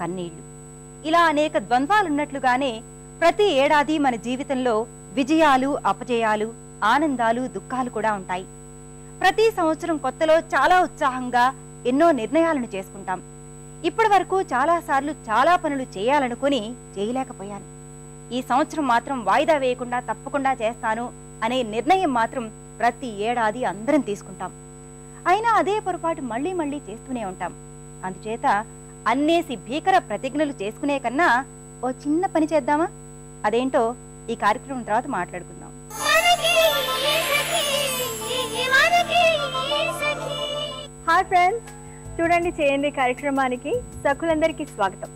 కన్నీళ్ళు. ఇలా అనేక ద్వంద్వాలున్నట్లుగానే ప్రతి ఏడాది మన జీవితంలో విజయాలు అపజయాలు ఆనందాలు దుఃఖాలు కూడా ఉంటాయి. ప్రతి సంవత్సరం కొత్తలో చాలా ఉత్సాహంగా ఎన్నో నిర్ణయాలను చేసుకుంటాం. ఇప్పటి వరకు చాలా సార్లు చాలా పనులు చేయాలనుకుని చేయలేకపోయాను. ఈ సంవత్సరం మాత్రం వాయిదా వేయకుండా తప్పకుండా చేస్తాను అనే నిర్ణయం మాత్రం ప్రతి ఏడాది అందరం తీసుకుంటాం. అయినా అదే పొరపాటు మళ్ళీ మళ్ళీ చేస్తూనే ఉంటాం. అందుచేత అన్నేసి భీకర ప్రతిజ్ఞలు చేసుకునే కన్నా ఓ చిన్న పని చేద్దామా? అదేంటో ఈ కార్యక్రమం తర్వాత మాట్లాడుకుందాం. హాయ్ ఫ్రెండ్స్ చూడండి చేయండి కార్యక్రమానికి సకులందరికీ స్వాగతం.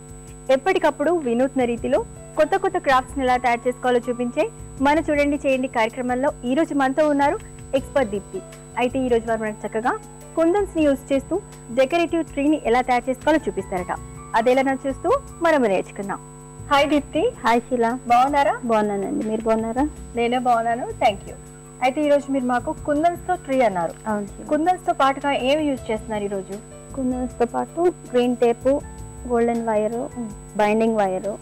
ఎప్పటికప్పుడు వినూత్న రీతిలో కొత్త కొత్త క్రాఫ్ట్స్ ఎలా తయారు చేసుకోవాలో చూపించే మన చూడండి చేయండి కార్యక్రమంలో ఈ రోజు మనతో ఉన్నారు ఎక్స్పర్ట్ దీప్తి. అయితే ఈ రోజు వారు మనకు చక్కగా కుందన్స్ని యూజ్ చేస్తూ డెకరేటివ్ ట్రీని ఎలా తయారు చేసుకోవాలో చూపిస్తారట. అదేలా చూస్తూ మనం నేర్చుకుందాం. హాయ్ దీప్తి. హాయ్ శిలా. బాగున్నారా? బాగున్నానండి. మీరు బాగున్నారా? నేనే బాగున్నాను. థ్యాంక్ యూ అయితే ఈ రోజు మీరు మాకు కుందన్స్తో ట్రీ అన్నారు. అవును శిలా. కుందన్స్తో పాటుగా ఏమి యూజ్ చేస్తున్నారు ఈ రోజు? కుందన్స్తో పాటు green tape golden wire binding wire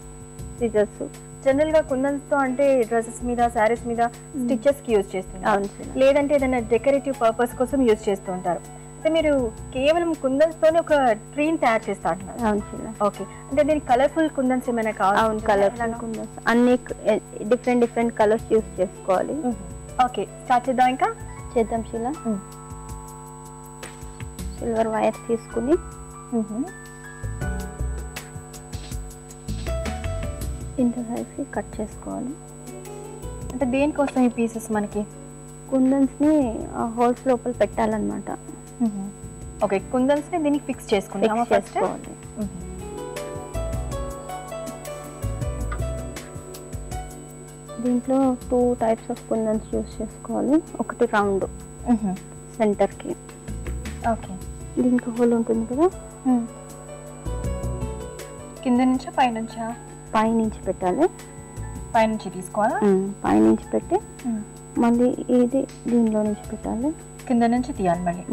scissors. జనరల్గా కుందన్స్తో అంటే డ్రెస్సెస్ మీద శారీస్ మీద స్టిచెస్కి యూజ్ శిలా లేదంటే ఏదైనా డెకరేటివ్ పర్పస్ కోసం యూజ్ చేస్తూ ఉంటారు. అయితే మీరు కేవలం కుందన్స్ తోనే ఒక ట్రీని తయారు చేస్తా అంటున్నారు. ఓకే. అంటే దీనికి కలర్ఫుల్ కుందన్స్ ఏమైనా కావాలి కలర్ఫుల్ కుందన్స్ అన్ని డిఫరెంట్ డిఫరెంట్ కలర్స్ యూస్ చేసుకోవాలి. ఓకే. స్టార్ట్ చేద్దాం ఇంకా? చేద్దాం శిలా. సిల్వర్ వైర్ తీసుకుని. ఇంత సైజ్కి కట్ చేసుకోవాలి. అంటే దేనికోసం ఈ పీసెస్ మనకి? కుందన్స్ని హోల్స్ లోపల పెట్టాలన్నమాట. ఓకే కుందన్స్ని దీనికి ఫిక్స్ చేసుకుందామా Fix ఫస్ట్ దీంట్లో two types of kundans use చేసుకోవాలి. ఒకటి రౌండ్ సెంటర్కి. ఓకే. దీనికి హోల్ ఉంటుంది కదా? కింద నుంచా పైనుంచా? పైనుంచి పెట్టాలి. పైనుంచి తీసుకోవాలా? పైనుంచి పెట్టి మళ్ళీ ఇది దీనిలో నుంచి పెట్టాలి. కింద నుంచి తీయాలి మళ్ళీ.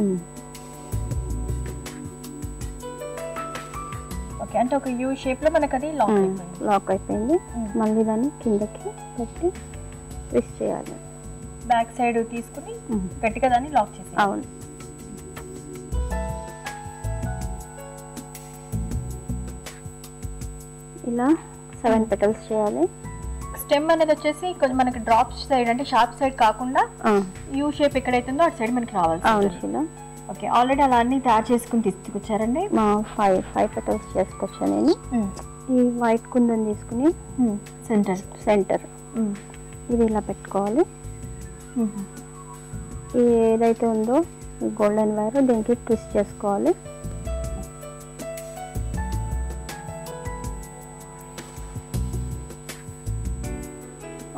ఓకే అంటే ఒక యూ షేప్లో మనకు అది లాక్. అయిపోయింది. లాక్ అయిపోయింది. మళ్ళీ దాన్ని కిందకి పెట్టి ట్విస్ట్ చేయాలి. బ్యాక్ సైడ్ తీసుకుని. గట్టిగా దాన్ని లాక్ చేసి అవును. ఇలా సెవెన్ పెటల్స్ చేయాలి. స్టెమ్ అనేది వచ్చేసి కొంచెం మనకి డ్రాప్ సైడ్ అంటే షార్ప్ సైడ్ కాకుండా యూ షేప్ ఎక్కడైతుందో అటు సైడ్ మనకి రావాలి అవును ఓకే ఆల్రెడీ అలా అన్ని తయారు చేసుకుని తీసుకొచ్చారండి. మా ఫైవ్ ఫైవ్ పెటల్స్ చేసుకొచ్చా నేను. ఈ వైట్ కుందని తీసుకుని సెంటర్. సెంటర్. ఇది ఇలా పెట్టుకోవాలి. ఏదైతే ఉందో గోల్డెన్ వైర్ దీనికి ట్విస్ట్ చేసుకోవాలి.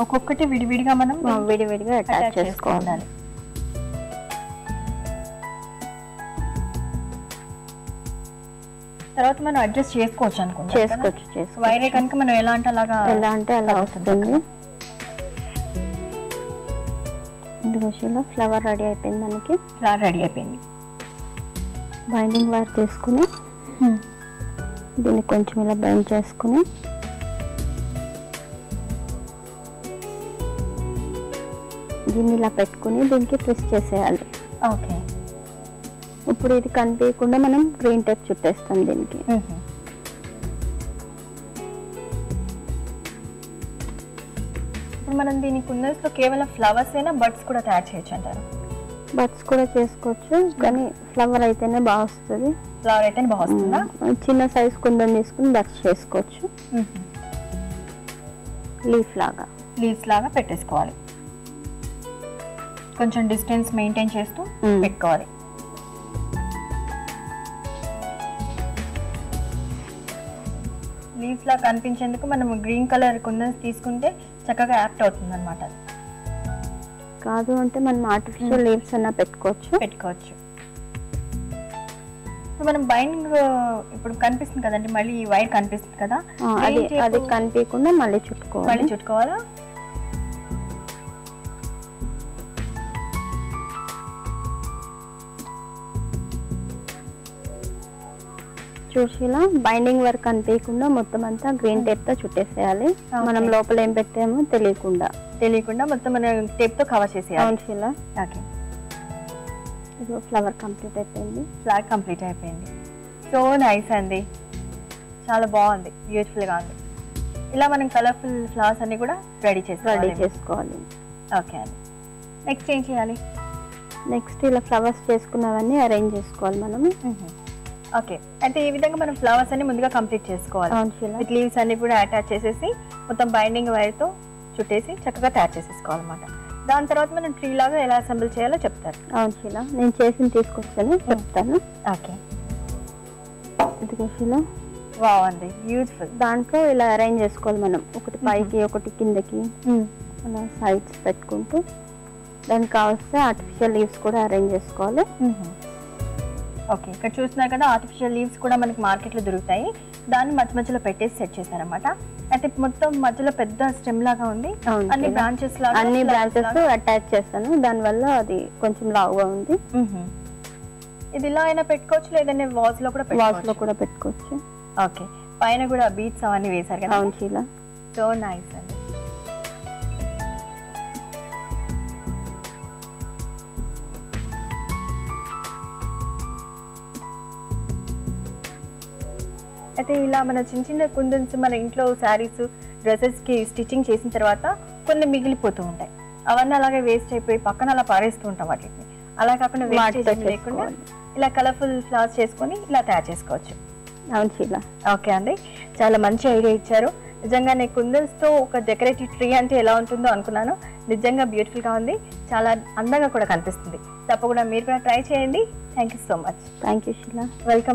ఒక్కొక్కటి విడివిడిగా మనం విడివిడిగా అటాచ్ చేసుకోవాలి. తర్వాత మనం అడ్జస్ట్ చేసుకోవచ్చు అనుకుంటా చేసుకోవచ్చు వైరే చేసుకోవచ్చు కనుక మనం ఎలా అంటే అలాగా ఎలా అంటే అలా వస్తుంది. ఇందులో ఫ్లవర్ రెడీ అయిపోయింది మనకి. ఇలా రెడీ అయిపోయింది. బైండింగ్ వైర్ తీసుకుని దీన్ని కొంచెం ఇలా బైండ్ చేసుకుని దీన్ని ఇలా పెట్టుకుని దీనికి ట్విస్ట్ చేసేయాలి. ఓకే. ఇప్పుడు ఇది కనిపించకుండా మనం గ్రీన్ టేప్ చుట్టేస్తాం దీనికి. మనం దీని కుందన్స్లో కేవలం ఫ్లవర్స్ అయినా బర్డ్స్ కూడా తయారు చేయొచ్చు అంటారు. బడ్స్ కూడా చేసుకోవచ్చు కానీ ఫ్లవర్ అయితేనే బాగా వస్తుంది. ఫ్లవర్ అయితే బాగా వస్తుందా? చిన్న సైజ్ కుందని తీసుకుని బడ్స్ చేసుకోవచ్చు. లీఫ్ లాగా. లీవ్స్ లాగా పెట్టేసుకోవాలి. కొంచెం డిస్టెన్స్ మెయింటైన్ చేస్తూ. పెట్టుకోవాలి. లీవ్స్ లాగా కనిపించేందుకు మనం గ్రీన్ కలర్ కుందన్స్ తీసుకుంటే చక్కగా యాప్ట్ అవుతుంది అనమాట కాదు అంటే మనం ఆర్టిఫిషియల్ లీవ్స్ అన్న పెట్టుకోవచ్చు. పెట్టుకోవచ్చు. ఇప్పుడు మనం బైండింగ్ ఇప్పుడు కనిపిస్తుంది కదండి మళ్ళీ ఈ వైర్ కనిపిస్తుంది కదా. అది కనిపించకుండా మళ్ళీ మళ్ళీ చుట్టుకోవాలి? చూసిలా బైండింగ్ వర్క్ అనిపించకుండా మొత్తం అంతా గ్రీన్ టేప్తో చుట్టేసేయాలి. మనం లోపల ఏం పెట్టామో తెలియకుండా. తెలియకుండా మొత్తం మన టేప్తో కవర్ చేసేయాలి. ఓకే ఇదిగో ఫ్లవర్ కంప్లీట్ అయిపోయింది. ఫ్లాగ్ కంప్లీట్ అయిపోయింది. సో నైస్ అండి. చాలా బాగుంది. బ్యూటిఫుల్గా ఉంది. ఇలా మనం కలర్ఫుల్ ఫ్లవర్స్ అన్ని కూడా రెడీ రెడీ చేసుకోవాలి చేసుకోవాలి. ఓకే అండి. నెక్స్ట్ ఏం చేయాలి? నెక్స్ట్ ఇలా ఫ్లవర్స్ చేసుకున్నవన్నీ అరేంజ్ చేసుకోవాలి మనం. ఓకే అయితే ఈ విధంగా మనం ఫ్లవర్స్ అన్ని ముందుగా కంప్లీట్ చేసుకోవాలి. విత్ లీవ్స్ అన్ని కూడా అటాచ్ చేసేసి మొత్తం బైండింగ్ వైర్తో చుట్టేసి చక్కగా తయారు చేసేసుకోవాలన్నమాట. దాని తర్వాత మనం ట్రీ లాగా ఎలా అసెంబుల్ చేయాలో చెప్తారు. అవును శీల నేను చేసింది తీసుకొచ్చాను చెప్తాను. ఓకే ఇదిగో శీల బాగుంది బ్యూటిఫుల్ దాంట్లో ఇలా అరేంజ్ చేసుకోవాలి మనం. ఒకటి పైకి ఒకటి కిందకి. అలా సైడ్స్ పెట్టుకుంటూ. దానికి కావస్తే ఆర్టిఫిషియల్ లీవ్స్ కూడా అరేంజ్ చేసుకోవాలి. ఓకే ఇక్కడ చూస్తున్నారు కదా ఆర్టిఫిషియల్ లీవ్స్ కూడా మనకి మార్కెట్లో దొరుకుతాయి. దాన్ని మధ్య మధ్యలో పెట్టేసి సెట్ చేశారనమాట అయితే మొత్తం మధ్యలో పెద్ద స్టెమ్ లాగా ఉంది. అన్ని. బ్రాంచెస్ లాగా అన్ని బ్రాంచెస్. అటాచ్ చేస్తాను. దానివల్ల అది కొంచెం లావుగా ఉంది. ఇది ఇలా అయినా పెట్టుకోవచ్చు లేదంటే వాల్స్లో కూడా వాల్స్లో కూడా పెట్టుకోవచ్చు. ఓకే. పైన కూడా బీట్స్ అవన్నీ వేశారు కదా? అవును సో నైస్ అండి. అయితే ఇలా మన చిన్న చిన్న కుందన్స్ మన ఇంట్లో శారీస్ డ్రెస్సెస్కి స్టిచ్చింగ్ చేసిన తర్వాత కొన్ని మిగిలిపోతూ ఉంటాయి. అవన్నీ అలాగే వేస్ట్ అయిపోయి పక్కన అలా పారేస్తూ ఉంటాం వాటిని. అలా కాకుండా వేస్ట్ లేకుండా. ఇలా కలర్ఫుల్ ఫ్లవర్స్ చేసుకొని ఇలా తయారు చేసుకోవచ్చు. అవును శీల. ఓకే అండి. చాలా మంచి ఐడియా ఇచ్చారు. నిజంగానే కుందన్స్తో ఒక డెకరేటివ్ ట్రీ అంటే ఎలా ఉంటుందో అనుకున్నాను. నిజంగా బ్యూటిఫుల్గా ఉంది. చాలా అందంగా కూడా కనిపిస్తుంది. తప్పకుండా మీరు కూడా ట్రై చేయండి. Thank you so much thank you welcome